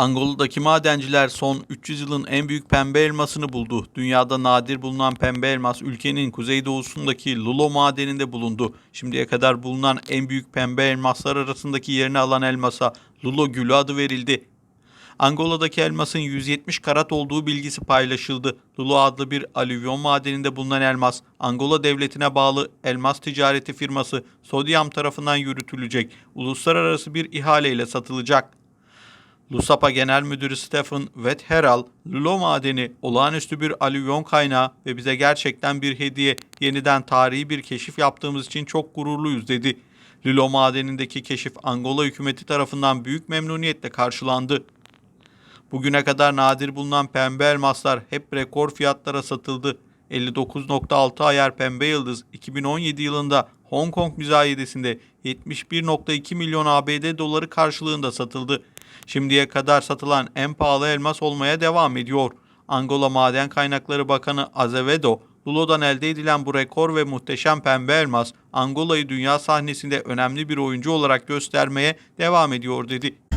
Angola'daki madenciler son 300 yılın en büyük pembe elmasını buldu. Dünyada nadir bulunan pembe elmas ülkenin kuzeydoğusundaki Lulo madeninde bulundu. Şimdiye kadar bulunan en büyük pembe elmaslar arasındaki yerini alan elmasa Lulo Gülü adı verildi. Angola'daki elmasın 170 karat olduğu bilgisi paylaşıldı. Lulo adlı bir alüvyon madeninde bulunan elmas, Angola devletine bağlı elmas ticareti firması Sodiam tarafından yürütülecek. Uluslararası bir ihaleyle satılacak. Lusapa Genel Müdürü Stephen Wetherall, Lulo madeni olağanüstü bir alüvyon kaynağı ve bize gerçekten bir hediye, yeniden tarihi bir keşif yaptığımız için çok gururluyuz dedi. Lulo madenindeki keşif Angola hükümeti tarafından büyük memnuniyetle karşılandı. Bugüne kadar nadir bulunan pembe elmaslar hep rekor fiyatlara satıldı. 59.6 ayar pembe yıldız 2017 yılında Hong Kong müzayedesinde 71.2 milyon ABD doları karşılığında satıldı. Şimdiye kadar satılan en pahalı elmas olmaya devam ediyor. Angola Maden Kaynakları Bakanı Azevedo, Lulo'dan elde edilen bu rekor ve muhteşem pembe elmas, Angola'yı dünya sahnesinde önemli bir oyuncu olarak göstermeye devam ediyor dedi.